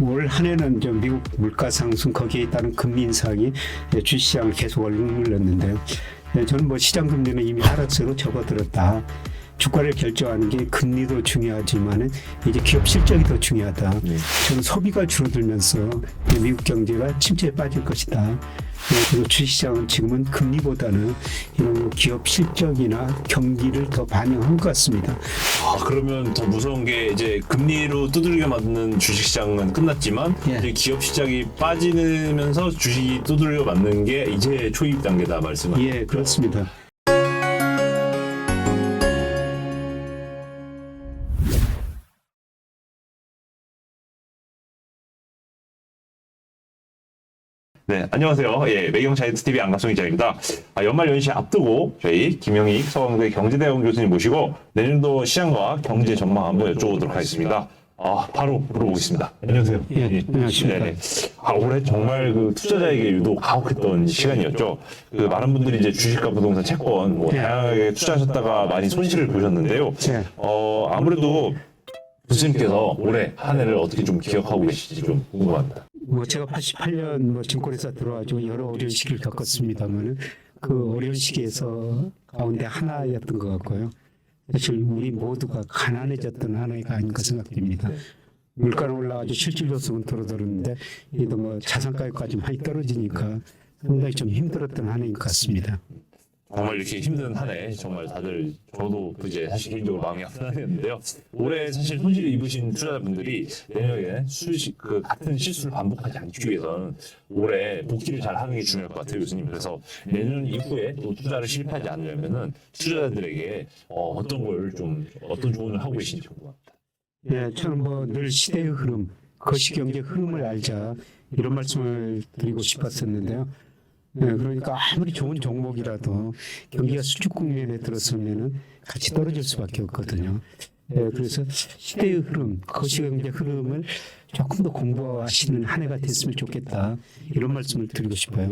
올 한해는 좀 미국 물가 상승 거기에 따른 금리 인상이 주시장을 계속 얼굴렀는데요. 네, 저는 뭐 시장 금리는 이미 하락세로 접어들었다. 주가를 결정하는 게 금리도 중요하지만 이제 기업 실적이 더 중요하다. 네. 저는 소비가 줄어들면서 미국 경제가 침체에 빠질 것이다. 네, 그리고 주식시장은 지금은 금리보다는 이런 뭐 기업 실적이나 경기를 더 반영한 것 같습니다. 아, 그러면 더 무서운 게 이제 금리로 두들겨 맞는 주식시장은 끝났지만 예. 이제 기업 시장이 빠지면서 주식이 두들겨 맞는 게 이제 초입 단계다 말씀은. 예, 그렇습니다. 네, 안녕하세요. 예, 매경차이트 TV 안가성 기자입니다. 아, 연말 연시 앞두고 저희 김영익 서강대 경제대학원 교수님 모시고 내년도 시장과 경제 전망 한번 여쭤보도록 하겠습니다. 아, 바로 물어보겠습니다. 안녕하세요. 예, 안녕하십니까. 네네. 아, 올해 정말 그 투자자에게 유독 가혹했던 시간이었죠. 그 많은 분들이 이제 주식과 부동산, 채권 뭐 네. 다양하게 투자하셨다가 많이 손실을 보셨는데요. 네. 어, 아무래도 교수님께서 올해 한 해를 어떻게 좀 기억하고 계실지 좀 궁금합니다. 뭐 제가 88년 뭐 증권회사 들어와가지고 여러 어려운 시기를 겪었습니다만은 그 어려운 시기에서 가운데 하나였던 것 같고요. 사실 우리 모두가 가난해졌던 하나가 아닌가 생각됩니다. 물가는 올라가지고 실질 요소는 떨어졌는데 이도 뭐 자산가격까지 많이 떨어지니까 상당히 좀 힘들었던 한 해인 것 같습니다. 정말 이렇게 힘든 한 해 정말 다들 저도 이제 사실 개인적으로 마음이 아픈 한 해였는데요. 올해 사실 손실을 입으신 투자자분들이 내년에 수식 그 같은 실수를 반복하지 않기 위해서는 올해 복귀를 잘 하는 게 중요할 것 같아요, 교수님. 그래서 내년 이후에 또 투자를 실패하지 않으려면은 투자자들에게 어, 어떤 걸 좀 어떤 조언을 하고 계신지 궁금합니다. 예, 저는 뭐 늘 시대의 흐름, 거시경제 흐름을 알자 이런 말씀을 드리고 싶었었는데요. 예, 그러니까 아무리 좋은 종목이라도 경기가 수축 국면에 들었으면은 같이 떨어질 수밖에 없거든요. 예, 그래서 시대의 흐름, 거시경제 흐름을 조금 더 공부하시는 한 해가 됐으면 좋겠다 이런 말씀을 드리고 싶어요.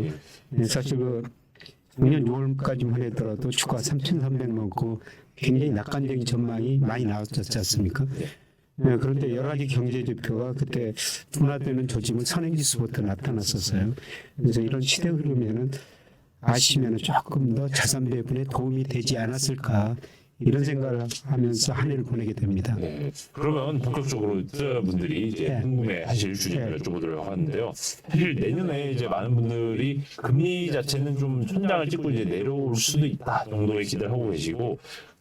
예, 사실 그 작년 6월까지만 하더라도 주가 3,300 넘고 굉장히 낙관적인 전망이 많이 나왔었지 않습니까? 네, 그런데 여러 가지 경제 지표가 그때 둔화되는 조짐은 선행지수부터 나타났었어요. 그래서 이런 시대 흐름에는 아시면 조금 더 자산 배분에 도움이 되지 않았을까 이런 생각을 하면서 한 해를 보내게 됩니다. 네. 그러면 본격적으로 투자자분들이 이제 네. 궁금해하실 주제를 여쭤보도록 하는데요. 사실 내년에 이제 많은 분들이 금리 자체는 좀 천장을 찍고 이제 내려올 수도 있다 정도의 기대를 하고 계시고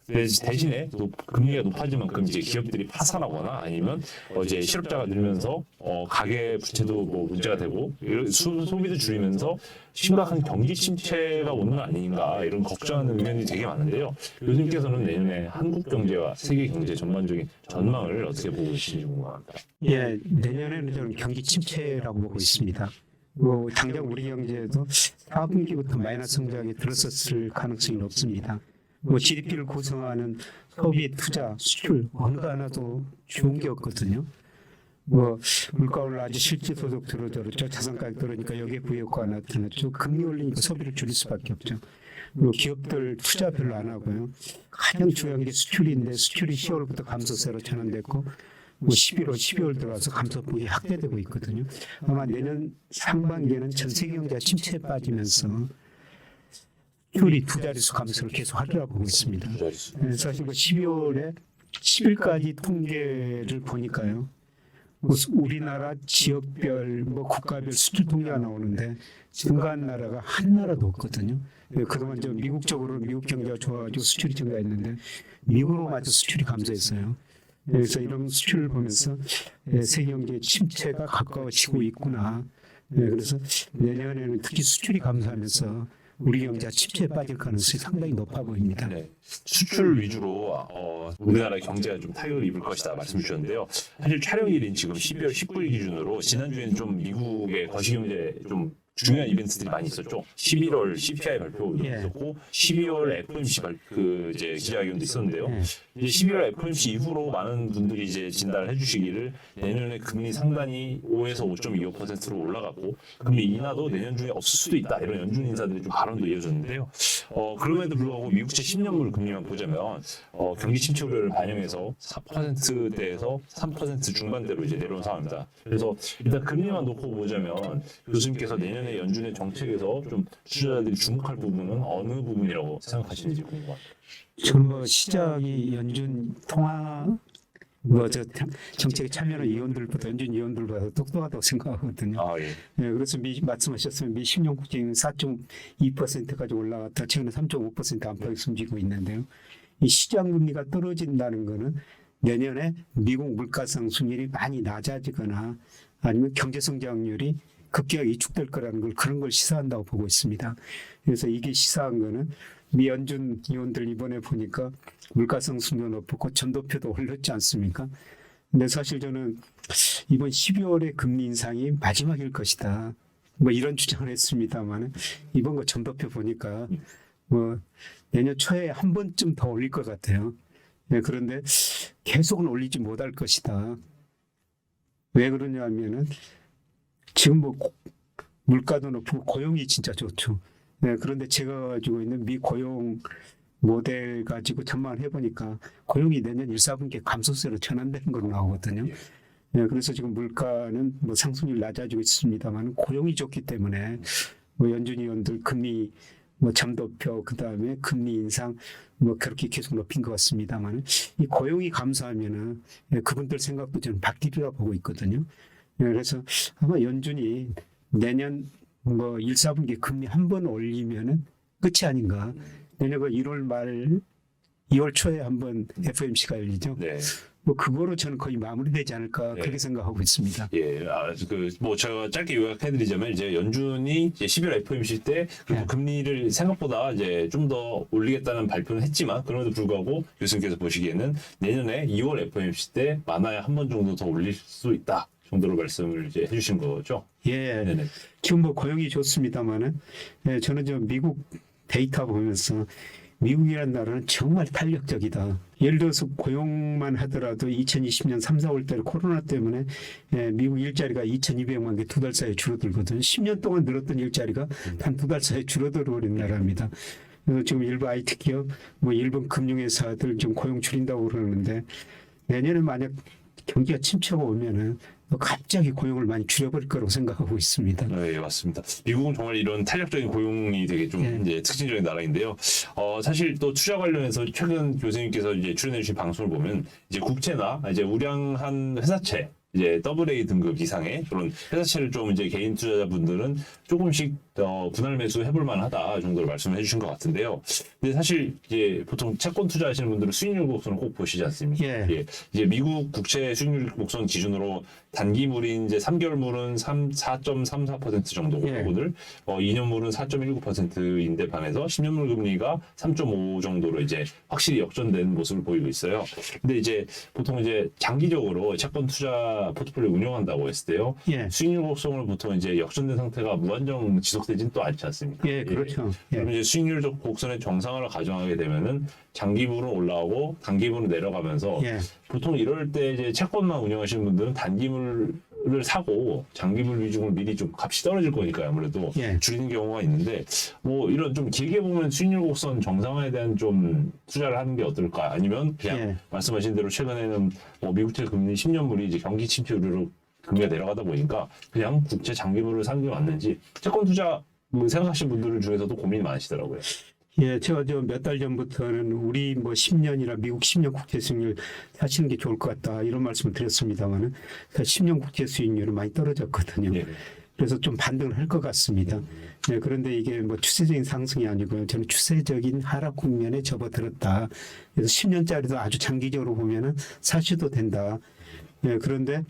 대- 대신에 또 금리가 높아진 만큼 이제 기업들이 파산하거나 아니면 어 이제 실업자가 늘면서 어 가계 부채도 뭐 문제가 되고 수- 소비도 줄이면서 심각한 경기 침체가 오는 거 아닌가 이런 걱정하는 의견이 되게 많은데요. 교수님께서는 내년에 한국 경제와 세계 경제 전반적인 전망을 어떻게 보고 계신지 궁금합니다. 예, 내년에는 저는 경기 침체라고 보고 있습니다. 뭐 당장 우리 경제도 4분기부터 마이너스 성장이 들었었을 가능성이 높습니다. 뭐 GDP를 구성하는 소비, 투자, 수출 어느 하나도 좋은 게 없거든요. 뭐 물가 올라가지 실질 소득 들어졌죠. 자산 가격 떨어지니까 여기에 부효과가 나타났죠. 금리 올리니까 소비를 줄일 수밖에 없죠. 그리고 기업들 투자 별로 안 하고요. 가장 중요한 게 수출인데 수출이 10월부터 감소세로 전환됐고 뭐 11월, 12월 들어와서 감소폭이 확대되고 있거든요. 아마 내년 상반기에는 전 세계 경제가 침체에 빠지면서 수출이 두 자릿수 감소를 계속 하리라고 보고 있습니다. 사실 그 12월에 10일까지 통계를 보니까요. 뭐 수- 우리나라 지역별, 뭐 국가별 수출 통계가 나오는데 증가한 나라가 한 나라도 없거든요. 네, 그동안 저 미국 쪽으로 미국 경제가 좋아가지고 수출이 증가했는데 미국으로 마저 수출이 감소했어요. 네, 그래서 이런 수출을 보면서 네, 세계 경제 침체가 가까워지고 있구나. 네, 그래서 내년에는 특히 수출이 감소하면서 우리 경제가 침체에 빠질 가능성이 상당히 높아 보입니다. 네. 수출 위주로 어, 우리나라 경제가 좀 타격을 입을 것이다 말씀 주셨는데요. 사실 촬영일인 지금 12월 19일 기준으로 지난주에는 좀 미국의 거시경제 좀 중요한 이벤트들이 많이 있었죠. 11월 CPI 발표도 예. 있었고 12월 FOMC 발, 그 이제 기자회견도 있었는데요. 예. 이제 12월 FOMC 이후로 많은 분들이 이제 진단을 해주시기를 내년에 금리 상단이 5에서 5.25%로 올라가고 금리 인하도 내년 중에 없을 수도 있다 이런 연준 인사들이 좀 발언도 이어졌는데요. 어, 그럼에도 불구하고 미국채 10년물 금리만 보자면 어, 경기 침체 우려를 반영해서 4%대에서 3% 중반대로 이제 내려온 상황입니다. 그래서 일단 금리만 놓고 보자면 교수님께서 내년 에 연준의 정책에서 좀 투자자들이 주목할 부분은 어느 부분이라고 생각하시는지 궁금합니다. 저는 뭐 시작이 연준 통화 뭐저 정책에 참여하는 위원들보다 연준 위원들보다 똑똑하다고 생각하거든요. 아 예. 예, 그래서 미 말씀하셨으면 미 10년 국채는 4.2%까지 올라갔다 최근에 3.5% 안팎에 숨지고 있는데요. 이 시장 금리가 떨어진다는 거는 내년에 미국 물가 상승률이 많이 낮아지거나 아니면 경제 성장률이 급격하게 위축될 거라는 걸 그런 걸 시사한다고 보고 있습니다. 그래서 이게 시사한 거는 미 연준 위원들 이번에 보니까 물가 상승률 높고 전도표도 올렸지 않습니까? 근데 사실 저는 이번 12월에 금리 인상이 마지막일 것이다. 뭐 이런 주장을 했습니다만 이번 거 전도표 보니까 뭐 내년 초에 한 번쯤 더 올릴 것 같아요. 네, 그런데 계속은 올리지 못할 것이다. 왜 그러냐면은 지금 뭐 고- 물가도 높고 고용이 진짜 좋죠. 네, 그런데 제가 가지고 있는 미 고용 모델 가지고 전망을 해보니까 고용이 내년 1, 4분기에 감소세로 전환되는 걸로 나오거든요. 네, 그래서 지금 물가는 뭐 상승률 낮아지고 있습니다만 고용이 좋기 때문에 뭐 연준 위원들 금리 뭐 잠도표 그다음에 금리 인상 뭐 그렇게 계속 높인 것 같습니다만 이 고용이 감소하면은 예, 그분들 생각도 저는 바뀌리라 보고 있거든요. 예, 그래서 아마 연준이 내년 뭐 1, 4분기 금리 한 번 올리면은 끝이 아닌가. 내년 그 1월 말 2월 초에 한번 FOMC가 열리죠. 네. 뭐 그거로 저는 거의 마무리되지 않을까 네. 그렇게 생각하고 있습니다. 예, 아, 그, 뭐, 제가 짧게 요약해드리자면, 이제 연준이 이제 11월 FOMC 때, 네. 금리를 생각보다 이제 좀 더 올리겠다는 발표는 했지만, 그럼에도 불구하고 교수님께서 보시기에는 내년에 2월 FOMC 때 많아야 한 번 정도 더 올릴 수 있다 정도로 말씀을 이제 해주신 거죠. 예, 네네. 지금 뭐 고용이 좋습니다만은 예, 저는 저 미국 데이터 보면서 미국이라는 나라는 정말 탄력적이다. 예를 들어서 고용만 하더라도 2020년 3, 4월 달 코로나 때문에 예, 미국 일자리가 2,200만 개 두 달 사이에 줄어들거든요. 10년 동안 늘었던 일자리가 단 두 달 사이에 줄어들어 버린 나라입니다. 그래서 지금 일부 IT 기업, 뭐 일본 금융회사들 좀 고용 줄인다고 그러는데 내년에 만약 경기가 침체가 오면은 또 갑자기 고용을 많이 줄여버릴 거라고 생각하고 있습니다. 네, 맞습니다. 미국은 정말 이런 탄력적인 고용이 되게 좀 예. 이제 특징적인 나라인데요. 어, 사실 또 투자 관련해서 최근 교수님께서 이제 출연해 주신 방송을 보면 이제 국채나 이제 우량한 회사채 이제 AA 등급 이상의 그런 회사채를 좀 이제 개인 투자자분들은 조금씩 어, 분할 매수 해볼 만하다 정도로 말씀을 해주신 것 같은데요. 근데 사실 이제 보통 채권 투자하시는 분들은 수익률 곡선을 꼭 보시지 않습니까? 예. 이제 미국 국채 수익률 곡선 기준으로 단기물인 이제 3개월물은 3, 4.34% 정도고 예. 들 어, 2년물은 4.19%인데 반해서 10년물 금리가 3.5 정도로 이제 확실히 역전된 모습을 보이고 있어요. 근데 이제 보통 이제 장기적으로 채권 투자 포트폴리오 운영한다고 했을 때요. 예, 수익률 곡선을 보통 이제 역전된 상태가 무한정 지속되진 또 않지 않습니까? 예, 그렇죠. 예, 그러면 이제 수익률 곡선의 정상화를 가정하게 되면은 장기물은 올라오고 단기물은 내려가면서 예, 보통 이럴 때 이제 채권만 운영하시는 분들은 단기물 을 사고 장기물 위주로 미리 좀 값이 떨어질 거니까요. 아무래도 예. 줄이는 경우가 있는데 뭐 이런 좀 길게 보면 수익률 곡선 정상화에 대한 좀 투자를 하는 게 어떨까? 아니면 그냥 예. 말씀하신 대로 최근에는 뭐 미국채 금리 10년물이 이제 경기 침체 우려로 금리가 내려가다 보니까 그냥 국채 장기물을 사는 게 맞는지 채권 투자 뭐 생각하시는 분들 중에서도 고민이 많으시더라고요. 예, 제가 저 몇 달 전부터는 우리 뭐 10년이나 미국 10년 국채 수익률 사시는 게 좋을 것 같다 이런 말씀을 드렸습니다만은 10년 국채 수익률은 많이 떨어졌거든요. 예. 그래서 좀 반등을 할 것 같습니다. 네, 그런데 이게 뭐 추세적인 상승이 아니고요. 저는 추세적인 하락 국면에 접어들었다. 그래서 10년짜리도 아주 장기적으로 보면은 사셔도 된다. 네, 그런데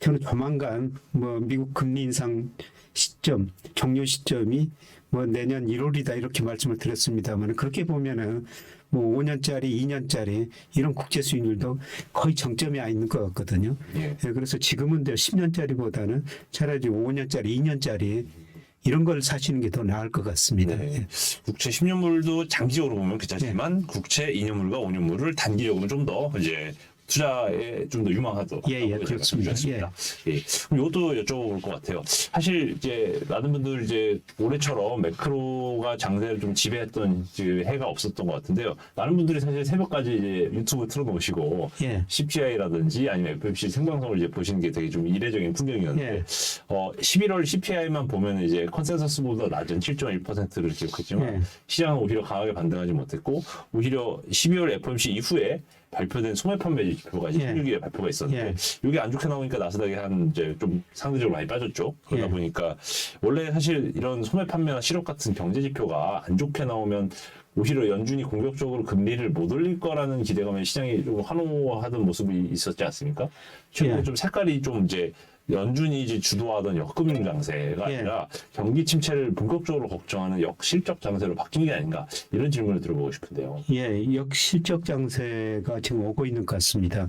저는 조만간 뭐 미국 금리 인상 시점, 종료 시점이 뭐 내년 1월이다 이렇게 말씀을 드렸습니다만 그렇게 보면은 뭐 5년짜리, 2년짜리 이런 국제 수익률도 거의 정점에 와 있는 것 같거든요. 예. 예, 그래서 지금은 10년짜리보다는 차라리 5년짜리, 2년짜리 이런 걸 사시는 게 더 나을 것 같습니다. 네. 예. 국채 10년물도 장기적으로 보면 괜찮지만 국채 2년물과 5년물을 단기적으로 좀 더 이제 투자에 좀 더 유망하도록 예, 예, 그렇습니다. 예. 그럼 이것도 여쭤볼 것 같아요. 사실 이제 많은 분들 이제 올해처럼 매크로가 장세를 좀 지배했던 이제 해가 없었던 것 같은데요. 많은 분들이 사실 새벽까지 이제 유튜브 틀어놓으시고 예. CPI라든지 아니면 FMC 생방송을 이제 보시는 게 되게 좀 이례적인 풍경이었는데 예. 어 11월 CPI만 보면 이제 컨센서스보다 낮은 7.1%를 기록했지만 예. 시장은 오히려 강하게 반등하지 못했고 오히려 12월 FOMC 이후에 발표된 소매 판매 지표가 이제 예. 16일에 발표가 있었는데 예. 이게 안 좋게 나오니까 나스닥이 한 이제 좀 상대적으로 많이 빠졌죠. 그러다 예. 보니까 원래 사실 이런 소매 판매나 실업 같은 경제 지표가 안 좋게 나오면 오히려 연준이 공격적으로 금리를 못 올릴 거라는 기대감에 시장이 좀 환호하던 모습이 있었지 않습니까? 최근에 예. 좀 색깔이 좀 이제 연준이 주도하던 역금융 장세가 예. 아니라 경기 침체를 본격적으로 걱정하는 역실적 장세로 바뀐 게 아닌가 이런 질문을 들어보고 싶은데요. 예, 역실적 장세가 지금 오고 있는 것 같습니다.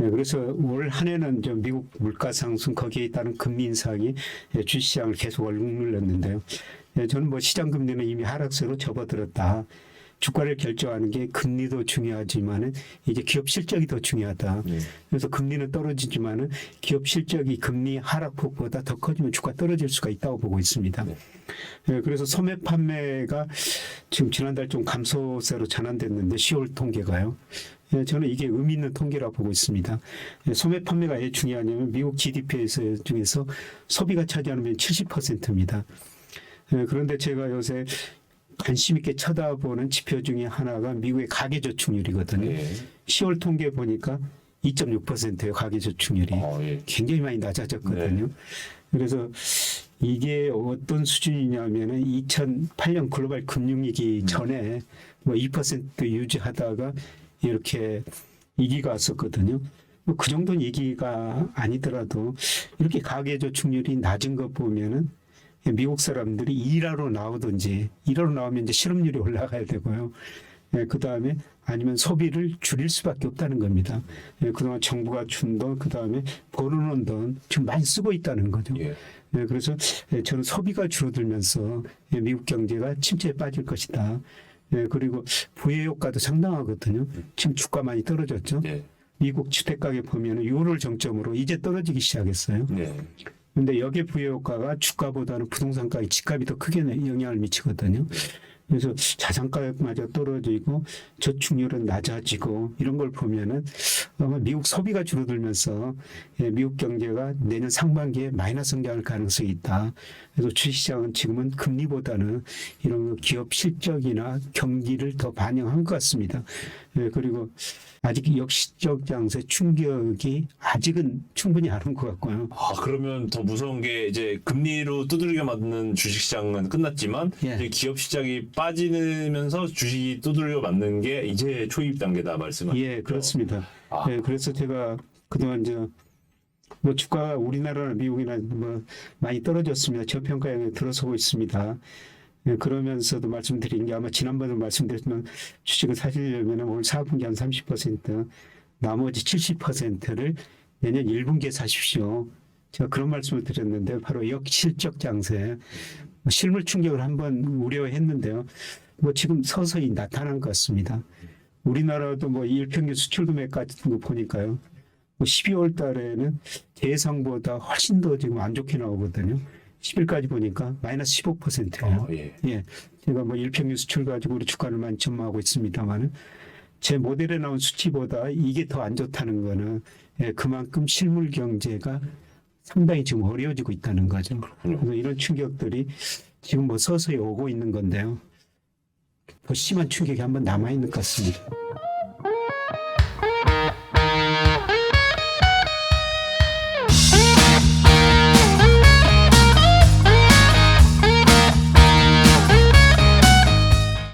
예, 그래서 올 한 해는 좀 미국 물가 상승 거기에 따른 금리 인상이 예, 주시장을 계속 얼룩 눌렀는데요. 예, 저는 뭐 시장 금리는 이미 하락세로 접어들었다. 주가를 결정하는 게 금리도 중요하지만은 이제 기업 실적이 더 중요하다. 네. 그래서 금리는 떨어지지만은 기업 실적이 금리 하락폭보다 더 커지면 주가 떨어질 수가 있다고 보고 있습니다. 네. 예, 그래서 소매 판매가 지금 지난달 좀 감소세로 전환됐는데 10월 통계가요. 예, 저는 이게 의미 있는 통계라고 보고 있습니다. 예, 소매 판매가 왜 중요하냐면 미국 GDP에서 중에서 소비가 차지하는 70%입니다. 예, 그런데 제가 요새 관심 있게 쳐다보는 지표 중에 하나가 미국의 가계저축률이거든요. 예. 10월 통계 보니까 2.6%예요 가계저축률이. 어, 예. 굉장히 많이 낮아졌거든요. 그래서 이게 어떤 수준이냐면은 2008년 글로벌 금융위기 전에 뭐 2% 유지하다가 이렇게 위기가 왔었거든요. 뭐 그 정도는 위기가 아니더라도 이렇게 가계저축률이 낮은 거 보면은 미국 사람들이 일하러 나오든지 일하러 나오면 이제 실업률이 올라가야 되고요. 그 다음에 아니면 소비를 줄일 수밖에 없다는 겁니다. 예, 그동안 정부가 준 돈, 그 다음에 벌어놓은 돈 지금 많이 쓰고 있다는 거죠. 예. 예, 그래서 예, 저는 소비가 줄어들면서 예, 미국 경제가 침체에 빠질 것이다. 예, 그리고 부의 효과도 상당하거든요. 지금 주가 많이 떨어졌죠. 예. 미국 주택 가격 보면 6월 정점으로 이제 떨어지기 시작했어요. 네. 근데 여기에 부의 효과가 주가보다는 부동산 가격, 집값이 더 크게 영향을 미치거든요. 그래서 자산 가격마저 떨어지고 저축률은 낮아지고 이런 걸 보면은 아마 미국 소비가 줄어들면서 예, 미국 경제가 내년 상반기에 마이너스 성장할 가능성이 있다. 그래서 주식시장은 지금은 금리보다는 이런 기업 실적이나 경기를 더 반영한 것 같습니다. 예, 그리고 아직 역시적 장세 충격이 아직은 충분히 안 온 것 같고요. 아 그러면 더 무서운 게 이제 금리로 두드리게 맞는 주식시장은 끝났지만 예. 이제 기업 시장이 빠지면서 주식이 두드려 맞는 게 이제 초입 단계다 말씀하시죠? 예, 그렇습니다. 아. 예, 그래서 제가 그동안 저, 뭐 주가가 우리나라나 미국이나 뭐 많이 떨어졌습니다. 저평가에 들어서고 있습니다. 예, 그러면서도 말씀드린 게 아마 지난번에 말씀드렸지만 주식을 사시려면 올 4분기 한 30%, 나머지 70%를 내년 1분기에 사십시오. 제가 그런 말씀을 드렸는데 바로 역실적 장세, 뭐 실물 충격을 한번 우려했는데요. 뭐 지금 서서히 나타난 것 같습니다. 우리나라도 뭐 일평균 수출 금액 같은 거 보니까요. 뭐 12월 달에는 예상보다 훨씬 더 지금 안 좋게 나오거든요. 10일까지 보니까 마이너스 15%예요. 어, 예. 예. 제가 뭐 일평균 수출 가지고 우리 주가를 많이 전망하고 있습니다만은 제 모델에 나온 수치보다 이게 더 안 좋다는 거는 예, 그만큼 실물 경제가 상당히 지금 어려워지고 있다는 거죠. 그래서 이런 충격들이 지금 뭐 서서히 오고 있는 건데요. 더 심한 충격이 한번 남아 있는 것 같습니다.